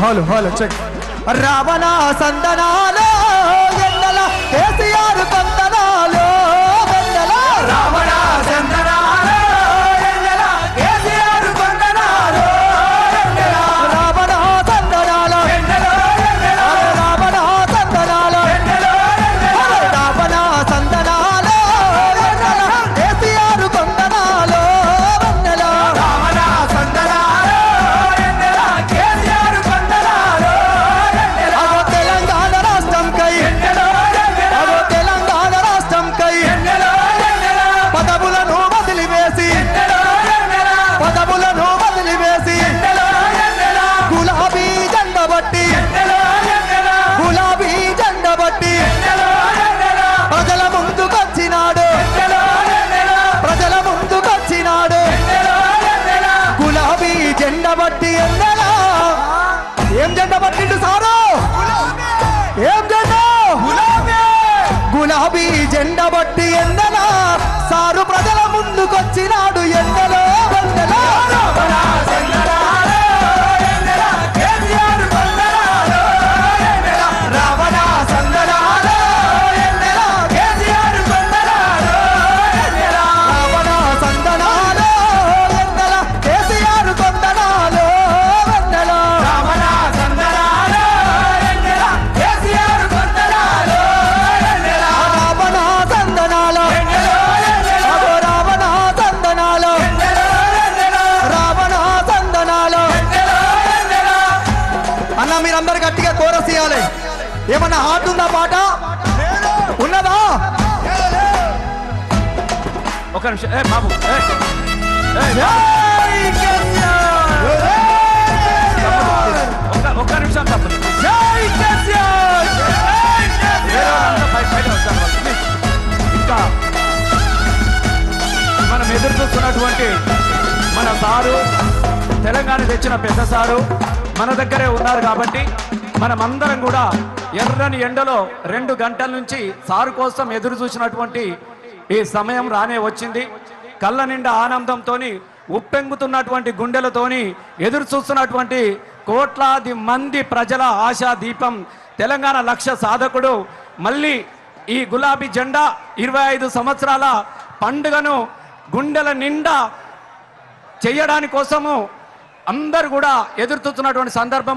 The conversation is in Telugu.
Hello hello check. రావణ సందనాలో ఎండల కేసీఆర్ జెండ బట్టి ఎండలా ఏం జెండ పట్టిండు సారు? ఏం జెండ? గులాబీ జెండ బట్టి ఎండలా సారు ప్రజల ముందుకొచ్చినాడు ఎండలో మీరందరు గట్టిగా కోరస్ ఇవ్వాలి ఏమన్నా హార్ట్ ఉందా పాట? ఉన్నదా? ఒక నిమిషం. ఏ బాబు! ఒక్క నిమిషం తప్పదు. ఇంకా మనం ఎదురు చూస్తున్నటువంటి మన సారు తెలంగాణ తెచ్చిన పెద్ద సారు మన దగ్గరే ఉన్నారు కాబట్టి మనమందరం కూడా ఎర్రని ఎండలో రెండు గంటల నుంచి సారు కోసం ఎదురు చూసినటువంటి ఈ సమయం రానే వచ్చింది. కళ్ళ నిండా ఆనందంతోని ఉప్పెంగుతున్నటువంటి గుండెలతోని ఎదురు చూస్తున్నటువంటి కోట్లాది మంది ప్రజల ఆశా దీపం తెలంగాణ లక్ష్య సాధకుడు. మళ్ళీ ఈ గులాబీ జెండా ఇరవై ఐదు సంవత్సరాల పండుగను గుండెల నిండా చేయడాని కోసము అందరు కూడా ఎదుర్కొస్తున్నటువంటి సందర్భంలో